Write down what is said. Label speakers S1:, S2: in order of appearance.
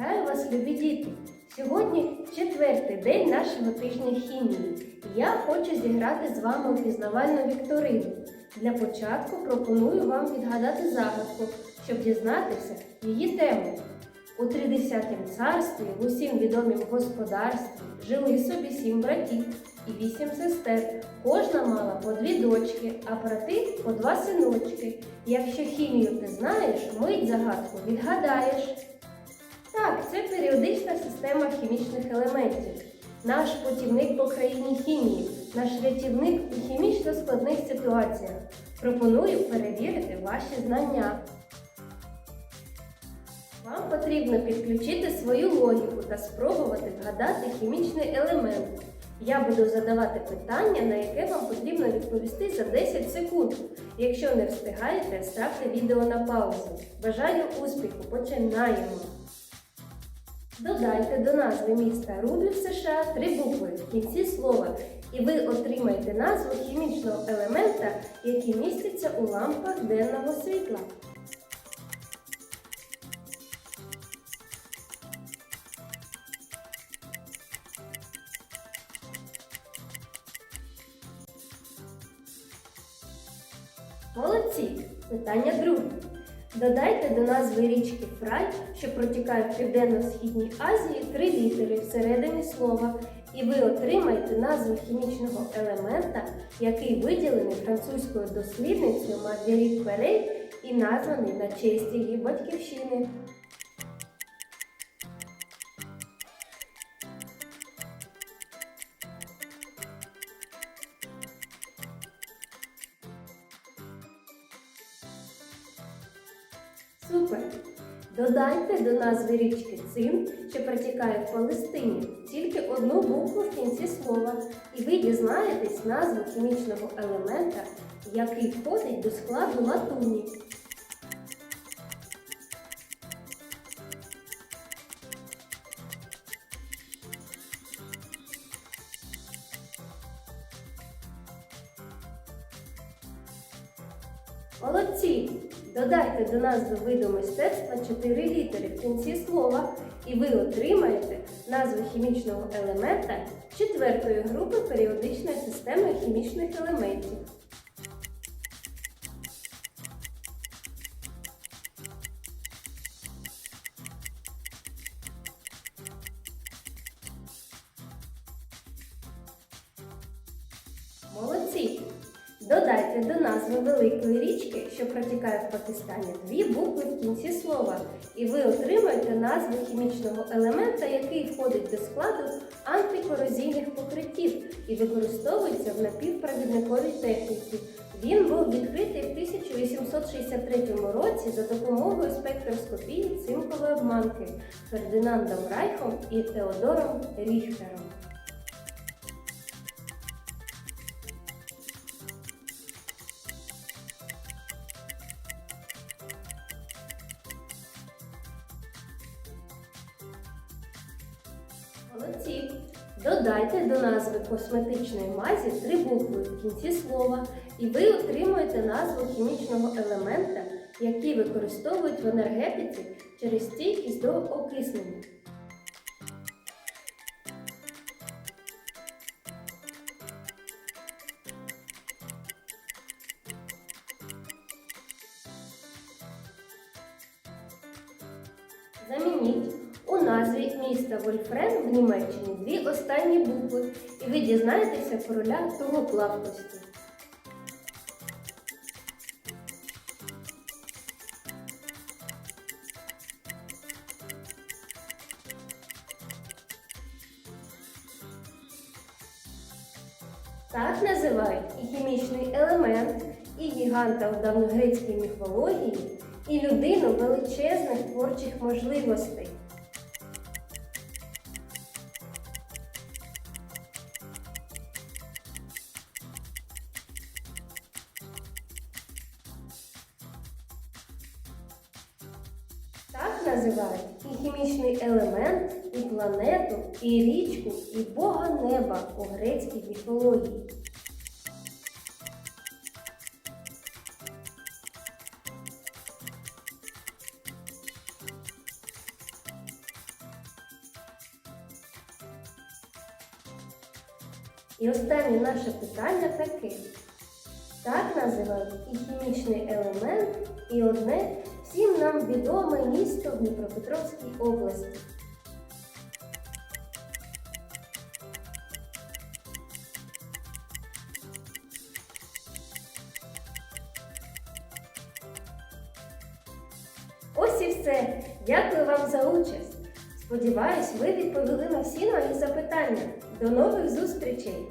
S1: Вітаю вас, любі діти! Сьогодні четвертий день нашого тижня хімії. Я хочу зіграти з вами у пізнавальну вікторину. Для початку пропоную вам відгадати загадку, щоб дізнатися її тему. У тридесятім царстві в усім відомім господарстві жили собі сім братів і вісім сестер. Кожна мала по дві дочки, а брати по два синочки. Якщо хімію ти знаєш, мить загадку відгадаєш. Так, це періодична система хімічних елементів. Наш путівник по країні хімії, наш рятівник у хімічно складних ситуаціях. Пропоную перевірити ваші знання. Вам потрібно підключити свою логіку та спробувати вгадати хімічний елемент. Я буду задавати питання, на яке вам потрібно відповісти за 10 секунд. Якщо не встигаєте, ставте відео на паузу. Бажаю успіху! Починаємо! Додайте до назви міста Рубль в США три букви в кінці слова, і ви отримаєте назву хімічного елемента, який міститься у лампах денного світла. Молодці! Питання друге. Додайте до назви річки Фрай, що протікає в Південно-Східній Азії, три літери всередині слова, і ви отримаєте назву хімічного елемента, який виділений французькою дослідницею Маргаріт Перей і названий на честь її батьківщини. Супер! Додайте до назви річки Цин, що протікає в Палестині, тільки одну букву в кінці слова, і ви дізнаєтесь назву хімічного елемента, який входить до складу латуні. Молодці! Додайте до назви виду мистецтва 4 літери в кінці слова, і ви отримаєте назву хімічного елемента четвертої групи періодичної системи хімічних елементів. Додайте до назви великої річки, що протікає в Пакистані, дві букви в кінці слова, і ви отримаєте назву хімічного елемента, який входить до складу антикорозійних покриттів і використовується в напівпровідниковій техніці. Він був відкритий в 1863 році за допомогою спектроскопії цинкової обманки Фердинандом Райхом і Теодором Ріхтером. Молодці! Додайте до назви косметичної мазі три букви в кінці слова, і ви отримуєте назву хімічного елемента, який використовують в енергетиці через стійкість до окиснення. Міста Вольфрем в Німеччині дві останні букви, і ви дізнаєтеся про ля того плавкості. Так називають і хімічний елемент, і гіганта у давньогрецькій міфології, і людину величезних творчих можливостей. називають і хімічний елемент, і планету, і річку, і бога неба у грецькій міфології. І останнє наше питання таке. Так називають і хімічний елемент, і одне всім нам відоме місто в Дніпропетровській області. Ось і все. Дякую вам за участь. Сподіваюсь, ви відповіли на всі мої запитання. До нових зустрічей!